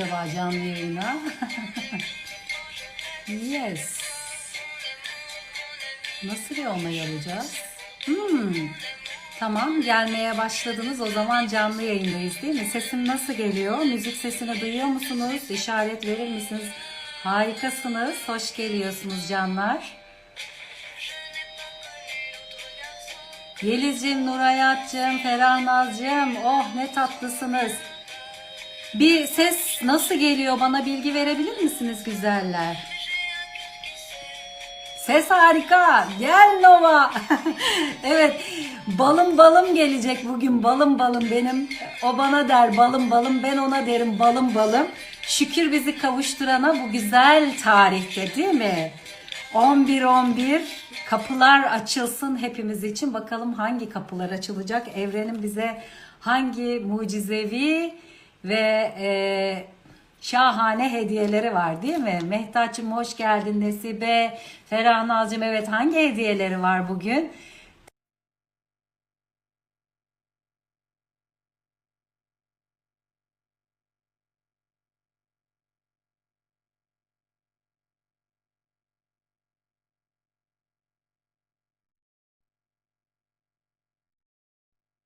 Acaba canlı yayına? yes. Nasıl bir onay alacağız? Hmm. Tamam gelmeye başladınız. O zaman canlı yayındayız değil mi? Sesim nasıl geliyor? Müzik sesini duyuyor musunuz? İşaret verir misiniz? Harikasınız. Hoş geliyorsunuz canlar. Yeliz'cim, Nurayat'cım, Ferah Naz'cım. Oh ne tatlısınız. Bir ses nasıl geliyor bana bilgi verebilir misiniz güzeller? Ses harika. Gel Nova. evet. Balım balım gelecek bugün. Balım balım benim. O bana der balım balım. Ben ona derim balım balım. Şükür bizi kavuşturana bu güzel tarihte değil mi? 11-11 kapılar açılsın hepimiz için. Bakalım hangi kapılar açılacak? Evrenin bize hangi mucizevi ve e, şahane hediyeleri var değil mi? Mehtapçım hoş geldin Nesibe. Ferah Nazcığım evet hangi hediyeleri var bugün?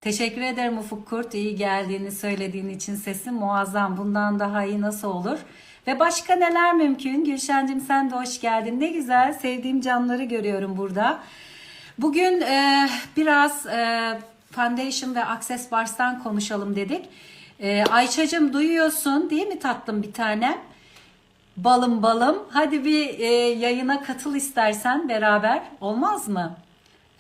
Teşekkür ederim Ufuk Kurt. İyi geldiğini söylediğin için sesin muazzam. Bundan daha iyi nasıl olur? Ve başka neler mümkün? Gülşen'cim sen de hoş geldin. Ne güzel. Sevdiğim canları görüyorum burada. Bugün e, biraz e, Foundation ve Access Bars'tan konuşalım dedik. E, Ayça'cım duyuyorsun değil mi tatlım bir tanem? Balım balım. Hadi bir e, yayına katıl istersen beraber. Olmaz mı?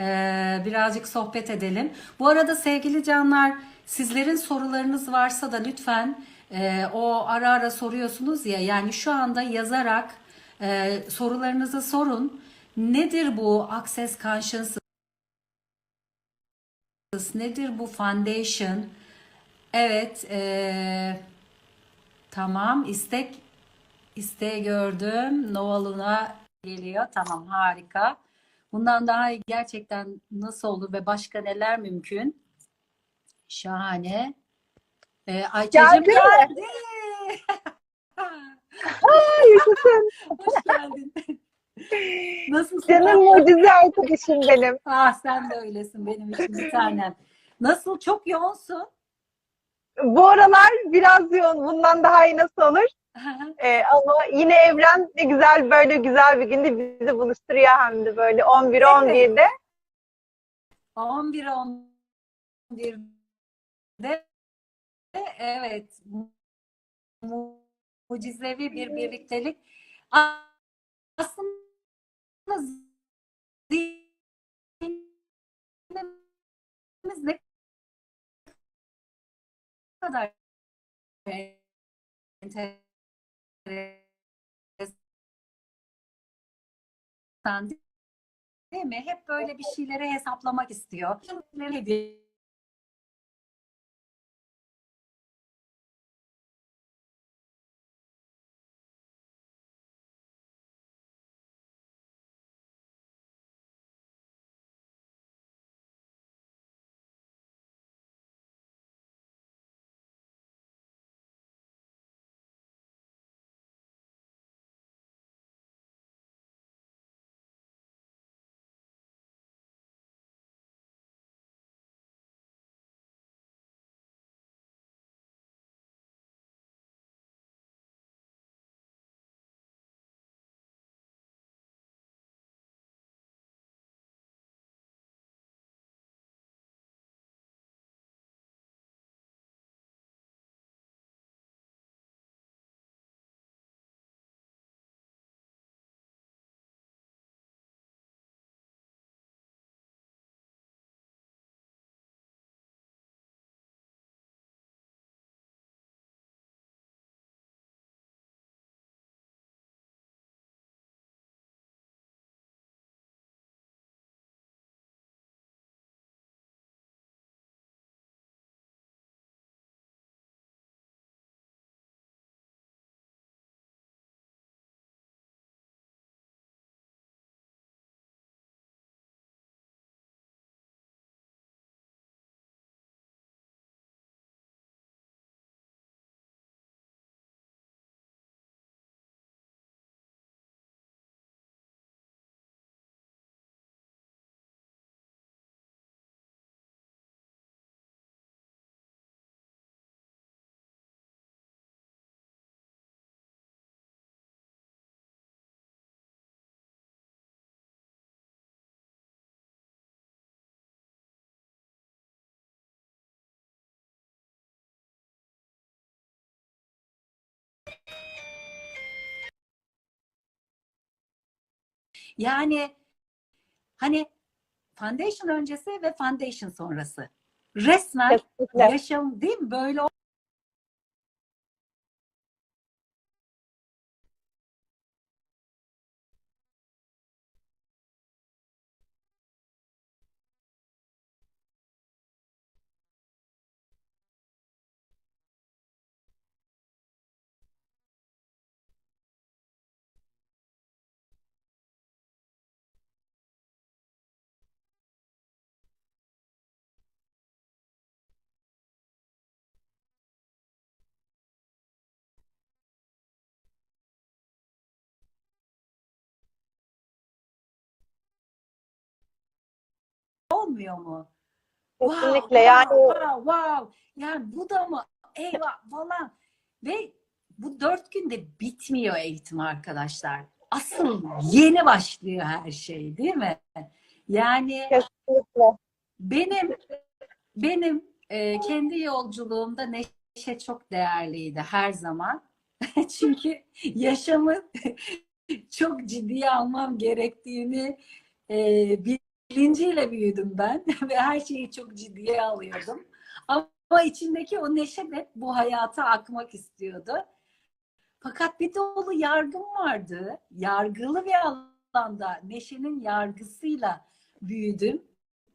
Ee, birazcık sohbet edelim. Bu arada sevgili canlar sizlerin sorularınız varsa da lütfen e, o ara ara soruyorsunuz ya yani şu anda yazarak e, sorularınızı sorun. Nedir bu Access Consciousness? Nedir bu Foundation? Evet, e, tamam istek isteği gördüm. Novaluna geliyor. Tamam harika. Bundan daha iyi gerçekten nasıl olur ve başka neler mümkün? Şahane. Ee, Ayça'cığım Geldi. geldi. Ay yaşasın. Hoş geldin. Nasılsın? Canım mucize arkadaşım benim. Ah sen de öylesin benim için bir tanem. Nasıl? Çok yoğunsun. Bu aralar biraz yoğun. Bundan daha iyi nasıl olur? Ee, ama yine evren ne güzel böyle güzel bir günde bizi buluşturuyor hem de böyle 11-11'de. 11 11'de evet mu- mucizevi bir birliktelik. Aslında zihnimiz ne kadar enteresan değil mi? Hep böyle bir şeyleri hesaplamak istiyor. Yani hani foundation öncesi ve foundation sonrası. Resmen Kesinlikle. yaşam değil mi? Böyle olmuyor mu? Kesinlikle Wow, yani wow, wow. Yani bu da mı? Eyvah falan. Ve bu dört günde bitmiyor eğitim arkadaşlar. Asıl yeni başlıyor her şey değil mi? Yani kesinlikle. benim benim e, kendi yolculuğumda neşe çok değerliydi her zaman. Çünkü yaşamı çok ciddiye almam gerektiğini e, bilinciyle büyüdüm ben ve her şeyi çok ciddiye alıyordum. Ama içindeki o neşe de bu hayata akmak istiyordu. Fakat bir dolu yargım vardı. Yargılı bir alanda neşenin yargısıyla büyüdüm.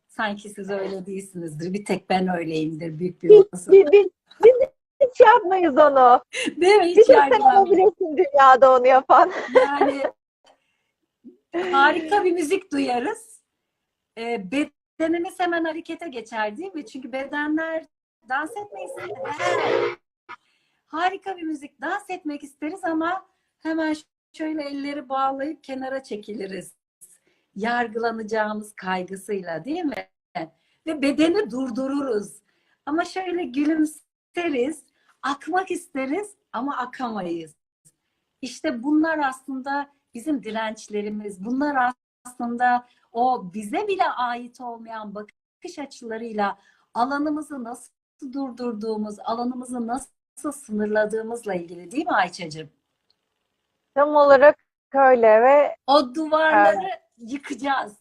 Sanki siz öyle değilsinizdir. Bir tek ben öyleyimdir büyük bir olasılık. biz, biz, biz hiç yapmayız onu. Değil mi? Bir Hiç tek sen olabilirsin dünyada onu yapan. Yani harika bir müzik duyarız. Ee, bedenimiz hemen harekete geçer değil mi? Çünkü bedenler dans etmeyi sever. Harika bir müzik. Dans etmek isteriz ama hemen şöyle elleri bağlayıp kenara çekiliriz. Yargılanacağımız kaygısıyla değil mi? Ve bedeni durdururuz. Ama şöyle gülümseriz, akmak isteriz ama akamayız. İşte bunlar aslında bizim dirençlerimiz. Bunlar aslında o bize bile ait olmayan bakış açılarıyla alanımızı nasıl durdurduğumuz, alanımızı nasıl sınırladığımızla ilgili değil mi Ayça'cığım? Tam olarak öyle ve O duvarları yıkacağız.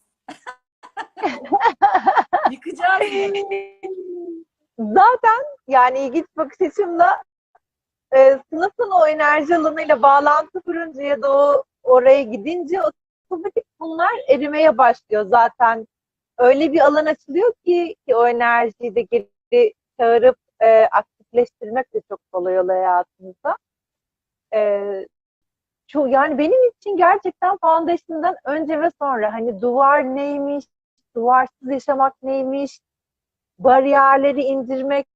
yıkacağız. zaten yani ilginç bakış açımla e, sınıfın o enerji alanıyla bağlantı kurunca ya da o oraya gidince otomatik bunlar erimeye başlıyor zaten. Öyle bir alan açılıyor ki, ki o enerjiyi de geri çağırıp e, aktifleştirmek de çok kolay oluyor hayatımızda. E, çok, yani benim için gerçekten Foundation'dan önce ve sonra hani duvar neymiş, duvarsız yaşamak neymiş, bariyerleri indirmek,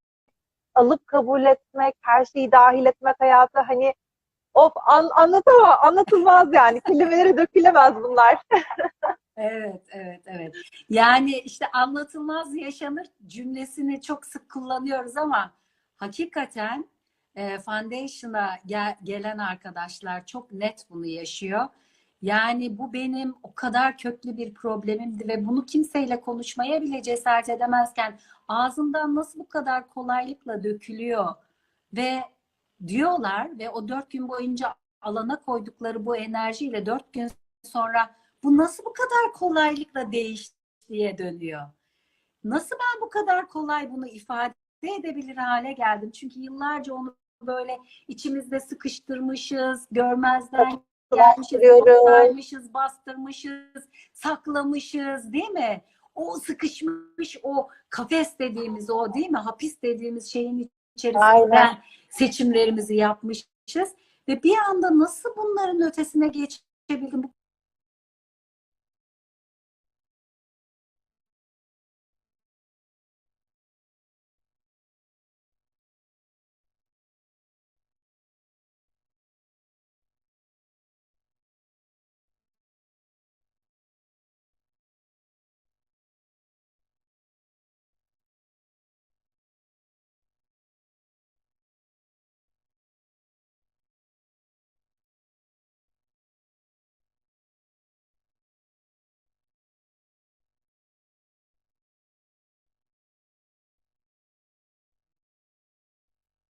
alıp kabul etmek, her şeyi dahil etmek hayata hani of an, anlatamam, anlatılmaz yani. Kelimelere dökülemez bunlar. Evet, evet, evet. Yani işte anlatılmaz yaşanır cümlesini çok sık kullanıyoruz ama hakikaten e, Foundation'a gel- gelen arkadaşlar çok net bunu yaşıyor. Yani bu benim o kadar köklü bir problemimdi ve bunu kimseyle konuşmaya bile cesaret edemezken ağzımdan nasıl bu kadar kolaylıkla dökülüyor ve diyorlar ve o dört gün boyunca alana koydukları bu enerjiyle dört gün sonra bu nasıl bu kadar kolaylıkla değiştiye dönüyor? Nasıl ben bu kadar kolay bunu ifade edebilir hale geldim? Çünkü yıllarca onu böyle içimizde sıkıştırmışız, görmezden gelmişiz, bastırmışız, saklamışız değil mi? O sıkışmış, o kafes dediğimiz o değil mi? Hapis dediğimiz şeyin içerisinden Aynen. Seçimlerimizi yapmışız. Ve bir anda nasıl bunların ötesine geçebildim? Bu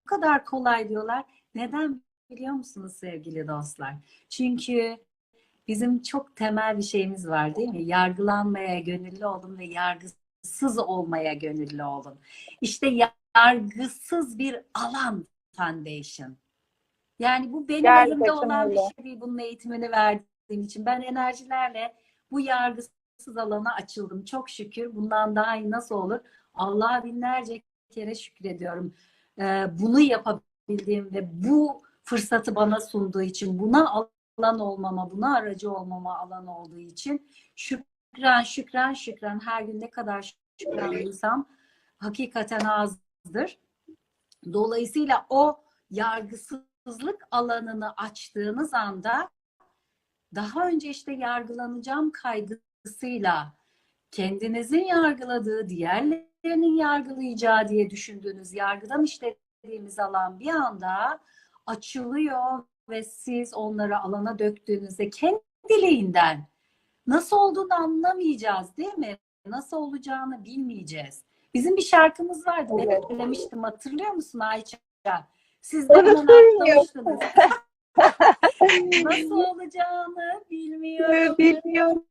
kadar kolay diyorlar. Neden biliyor musunuz sevgili dostlar? Çünkü bizim çok temel bir şeyimiz var değil mi? Yargılanmaya gönüllü olun ve yargısız olmaya gönüllü olun. İşte yargısız bir alan foundation. Yani bu benim Gerçekten elimde olan bir öyle. şey değil. Bunun eğitimini verdiğim için. Ben enerjilerle bu yargısız alana açıldım. Çok şükür. Bundan daha iyi nasıl olur? Allah'a binlerce kere şükrediyorum. Ee, bunu yapabildiğim ve bu fırsatı bana sunduğu için, buna alan olmama, buna aracı olmama alan olduğu için şükran, şükran, şükran. Her gün ne kadar şükranlıysam hakikaten azdır. Dolayısıyla o yargısızlık alanını açtığınız anda daha önce işte yargılanacağım kaygısıyla kendinizin yargıladığı, diğerlerinin yargılayacağı diye düşündüğünüz yargıdan işlediğimiz alan bir anda açılıyor ve siz onları alana döktüğünüzde kendiliğinden nasıl olduğunu anlamayacağız değil mi? Nasıl olacağını bilmeyeceğiz. Bizim bir şarkımız vardı. Evet. demiştim hatırlıyor musun Ayça? Siz de bilmiyorum. atlamıştınız. Nasıl olacağını bilmiyorum. Bilmiyorum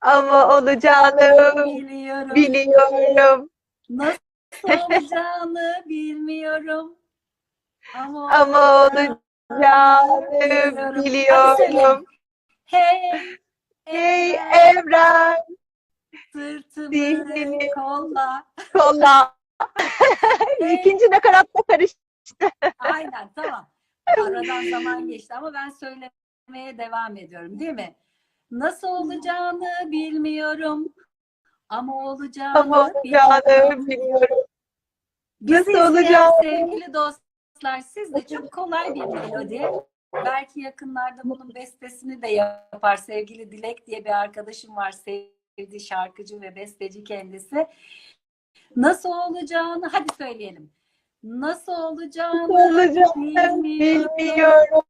ama olacağını Biliyorum. biliyorum. Nasıl olacağını bilmiyorum. Ama, Ama olacağını biliyorum. Hey, Ey evren, sırtımı zihnini kolla. kolla. İkinci nakaratta karıştı. Aynen tamam. Aradan zaman geçti ama ben söylemeye devam ediyorum değil mi? Nasıl olacağını bilmiyorum. Ama olacağını, Ama olacağını biliyorum. Bizi Nasıl olacağını- sevgili dostlar siz de çok kolay bir melodi. Belki yakınlarda bunun bestesini de yapar. Sevgili Dilek diye bir arkadaşım var. Sevdiği şarkıcı ve besteci kendisi. Nasıl olacağını hadi söyleyelim. Nasıl olacağını Olacağını bilmiyorum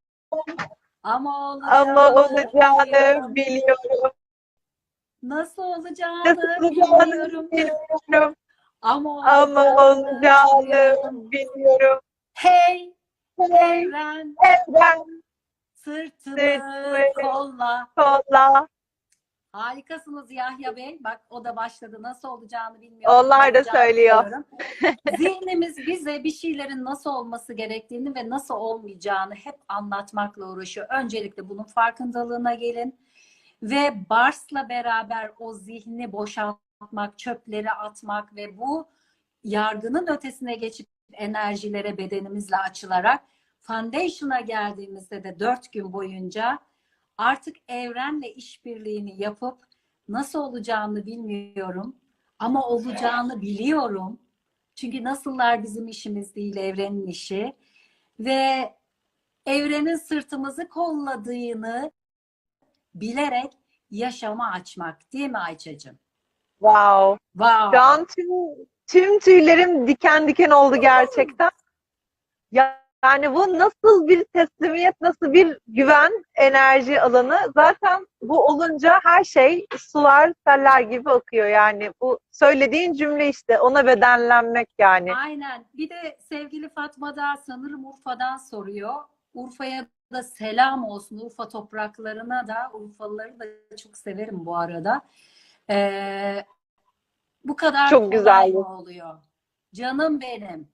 ama olacağını, ama olacağını biliyorum. biliyorum. Nasıl olacağını Nasıl olacağını bilmiyorum. bilmiyorum Ama ama olacağını biliyorum. biliyorum. Hey Hey evren evren sırtımı Sırtımı kolla. kolla. Harikasınız Yahya Bey. Bak o da başladı. Nasıl olacağını bilmiyorum. Onlar da söylüyor. Zihnimiz bize bir şeylerin nasıl olması gerektiğini ve nasıl olmayacağını hep anlatmakla uğraşıyor. Öncelikle bunun farkındalığına gelin. Ve Bars'la beraber o zihni boşaltmak, çöpleri atmak ve bu yargının ötesine geçip enerjilere bedenimizle açılarak Foundation'a geldiğimizde de dört gün boyunca artık evrenle işbirliğini yapıp nasıl olacağını bilmiyorum ama olacağını biliyorum. Çünkü nasıllar bizim işimiz değil, evrenin işi. Ve evrenin sırtımızı kolladığını bilerek yaşama açmak değil mi Ayça'cığım? Wow. Wow. Şu an tüm, tüm tüylerim diken diken oldu gerçekten. Ya- Yani bu nasıl bir teslimiyet, nasıl bir güven enerji alanı. Zaten bu olunca her şey sular, seller gibi akıyor. Yani bu söylediğin cümle işte ona bedenlenmek yani. Aynen. Bir de sevgili Fatma da sanırım Urfa'dan soruyor. Urfa'ya da selam olsun. Urfa topraklarına da Urfalıları da çok severim bu arada. Ee, bu kadar Çok güzel. oluyor? Canım benim.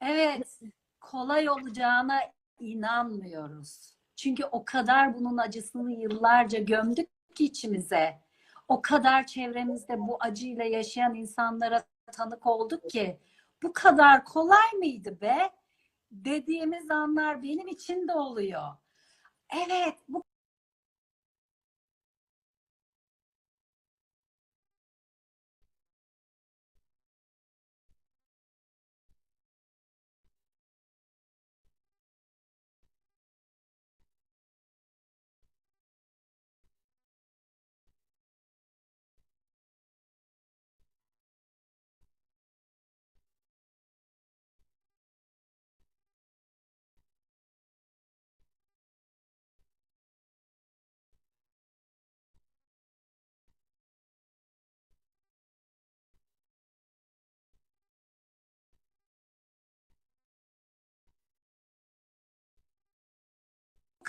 Evet, kolay olacağına inanmıyoruz. Çünkü o kadar bunun acısını yıllarca gömdük ki içimize. O kadar çevremizde bu acıyla yaşayan insanlara tanık olduk ki bu kadar kolay mıydı be? Dediğimiz anlar benim için de oluyor. Evet, bu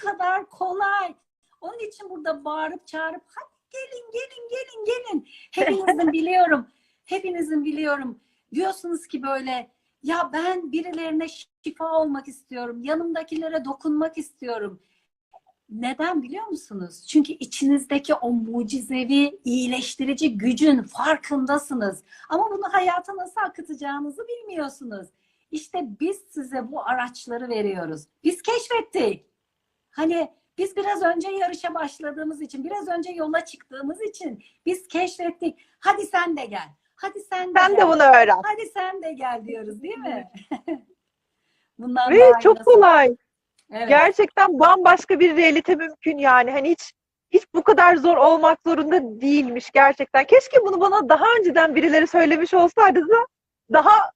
kadar kolay. Onun için burada bağırıp çağırıp hadi gelin gelin gelin gelin. Hepinizin biliyorum. Hepinizin biliyorum. Diyorsunuz ki böyle ya ben birilerine şifa olmak istiyorum. Yanımdakilere dokunmak istiyorum. Neden biliyor musunuz? Çünkü içinizdeki o mucizevi iyileştirici gücün farkındasınız. Ama bunu hayata nasıl akıtacağınızı bilmiyorsunuz. İşte biz size bu araçları veriyoruz. Biz keşfettik. Hani biz biraz önce yarışa başladığımız için, biraz önce yola çıktığımız için biz keşfettik. Hadi sen de gel. Hadi sen de Sen gel. de bunu öğren. Hadi sen de gel diyoruz değil mi? Bundan Ve daha çok nasıl- kolay. Evet. Gerçekten bambaşka bir realite mümkün yani. Hani hiç hiç bu kadar zor olmak zorunda değilmiş gerçekten. Keşke bunu bana daha önceden birileri söylemiş olsaydı da daha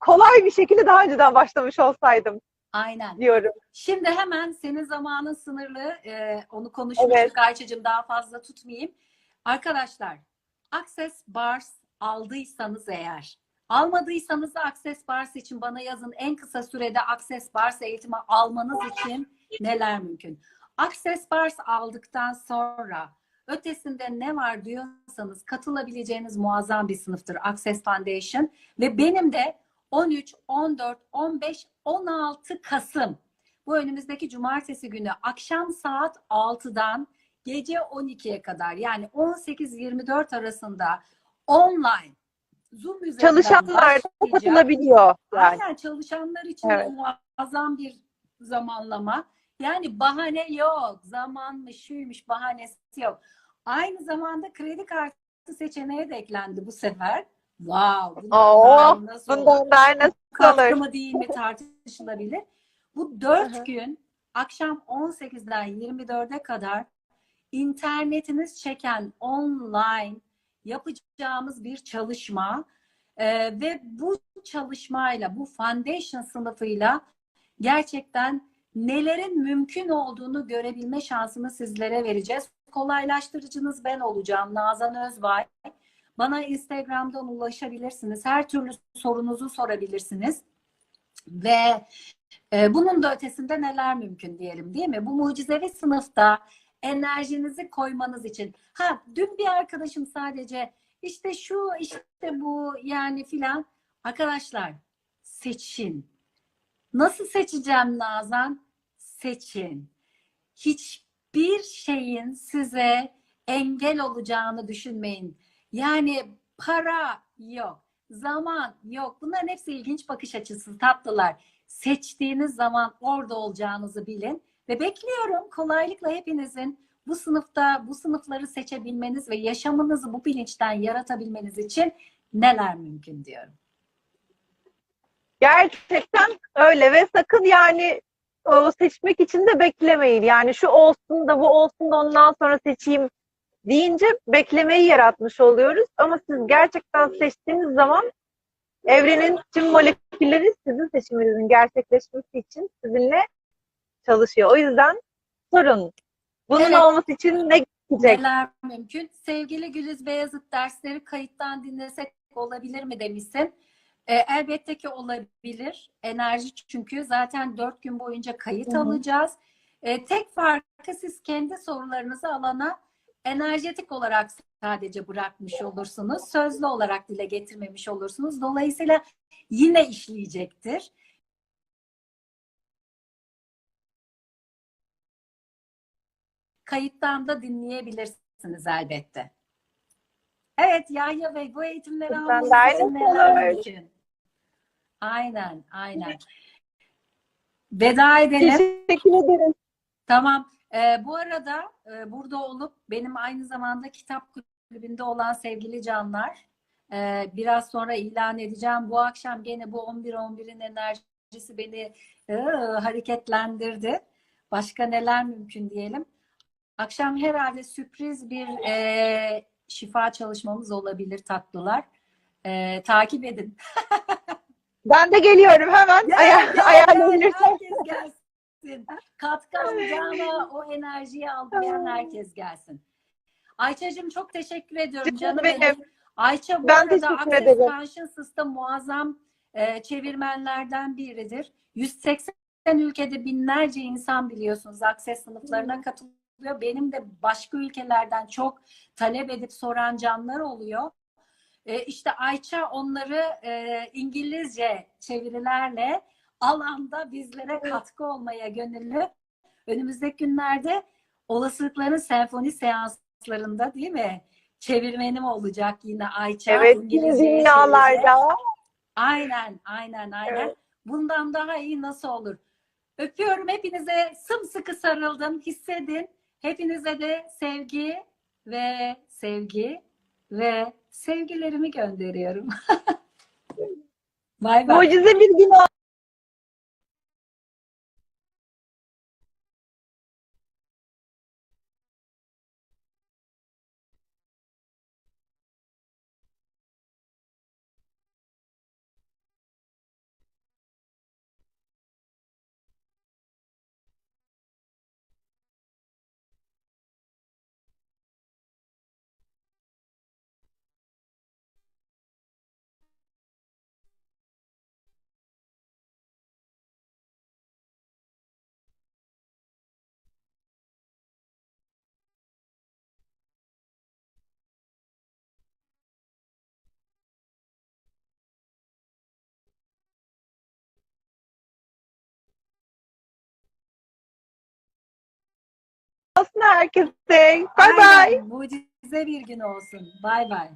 kolay bir şekilde daha önceden başlamış olsaydım Aynen. diyorum. Şimdi hemen senin zamanın sınırlı. Ee, onu konuşmuştuk Evet. Ayça'cığım daha fazla tutmayayım. Arkadaşlar Access Bars aldıysanız eğer almadıysanız da Access Bars için bana yazın. En kısa sürede Access Bars eğitimi almanız için neler mümkün? Access Bars aldıktan sonra ötesinde ne var diyorsanız katılabileceğiniz muazzam bir sınıftır Access Foundation ve benim de 13, 14, 15, 16 Kasım bu önümüzdeki cumartesi günü akşam saat 6'dan gece 12'ye kadar yani 18-24 arasında online Zoom üzerinden Çalışanlar katılabiliyor yani. Aynen çalışanlar için Evet. muazzam bir zamanlama. Yani bahane yok. Zamanmış, şuymuş, bahanesi yok. Aynı zamanda kredi kartı seçeneği de eklendi bu sefer. Wow. bundan Oo, daha iyi nasıl olur? Bundan daha nasıl katkı olur? mı değil mi tartışılabilir. Bu dört hı. gün akşam 18'den 24'e kadar internetiniz çeken online yapacağımız bir çalışma Ee, ve bu çalışmayla bu foundation sınıfıyla gerçekten nelerin mümkün olduğunu görebilme şansını sizlere vereceğiz. Kolaylaştırıcınız ben olacağım. Nazan Özbay. Bana Instagram'dan ulaşabilirsiniz. Her türlü sorunuzu sorabilirsiniz. Ve e, bunun da ötesinde neler mümkün diyelim değil mi? Bu mucizevi sınıfta enerjinizi koymanız için. Ha dün bir arkadaşım sadece işte şu işte bu yani filan. Arkadaşlar seçin. Nasıl seçeceğim Nazan? Seçin. Hiçbir şeyin size engel olacağını düşünmeyin. Yani para yok, zaman yok. Bunların hepsi ilginç bakış açısı tatlılar. Seçtiğiniz zaman orada olacağınızı bilin ve bekliyorum kolaylıkla hepinizin bu sınıfta bu sınıfları seçebilmeniz ve yaşamınızı bu bilinçten yaratabilmeniz için neler mümkün diyorum. Gerçekten öyle ve sakın yani o seçmek için de beklemeyin. Yani şu olsun da bu olsun da ondan sonra seçeyim deyince beklemeyi yaratmış oluyoruz. Ama siz gerçekten seçtiğiniz zaman evrenin tüm molekülleri sizin seçiminizin gerçekleşmesi için sizinle çalışıyor. O yüzden sorun. Bunun Evet. olması için ne gerekecek? Neler mümkün? Sevgili Güliz Beyazıt dersleri kayıttan dinlesek olabilir mi demişsin. E, elbette ki olabilir. Enerji çünkü zaten dört gün boyunca kayıt Hı hı. alacağız. E, tek farkı siz kendi sorularınızı alana enerjetik olarak sadece bırakmış olursunuz. Sözlü olarak dile getirmemiş olursunuz. Dolayısıyla yine işleyecektir. Kayıttan da dinleyebilirsiniz elbette. Evet Yahya Bey bu eğitimleri aynı için? Aynen, aynen. Veda edelim. Teşekkür ederim. Tamam. Ee, bu arada e, burada olup benim aynı zamanda kitap kulübünde olan sevgili canlar e, biraz sonra ilan edeceğim. Bu akşam gene bu 11-11'in enerjisi beni e, hareketlendirdi. Başka neler mümkün diyelim. Akşam herhalde sürpriz bir e, şifa çalışmamız olabilir tatlılar. E, takip edin. Ben de geliyorum hemen. Aya ayarlanırsa. herkes gelsin. Katkı alacağına o enerjiyi almayan herkes gelsin. Ayça'cığım çok teşekkür ediyorum Canım benim. benim. Ayça bu Ben arada Access. Consciousness'ta muazzam e, çevirmenlerden biridir. 180 ülkede binlerce insan biliyorsunuz Access sınıflarına katılıyor. Benim de başka ülkelerden çok talep edip soran canlar oluyor. E, işte Ayça onları e, İngilizce çevirilerle alanda bizlere katkı olmaya gönüllü. Önümüzdeki günlerde olasılıkların senfoni seanslarında değil mi? Çevirmenim olacak yine Ayça. Evet, tüm İngilizceye dünyalarda. Aynen, aynen, aynen. Evet. Bundan daha iyi nasıl olur? Öpüyorum hepinize sımsıkı sarıldım. Hissedin. Hepinize de sevgi ve sevgi ve sevgilerimi gönderiyorum. bay bay. Mucize bir gün herkese. Bay bay. Aynen, Mucize bir gün olsun. Bay bay.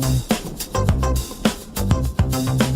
Thank you.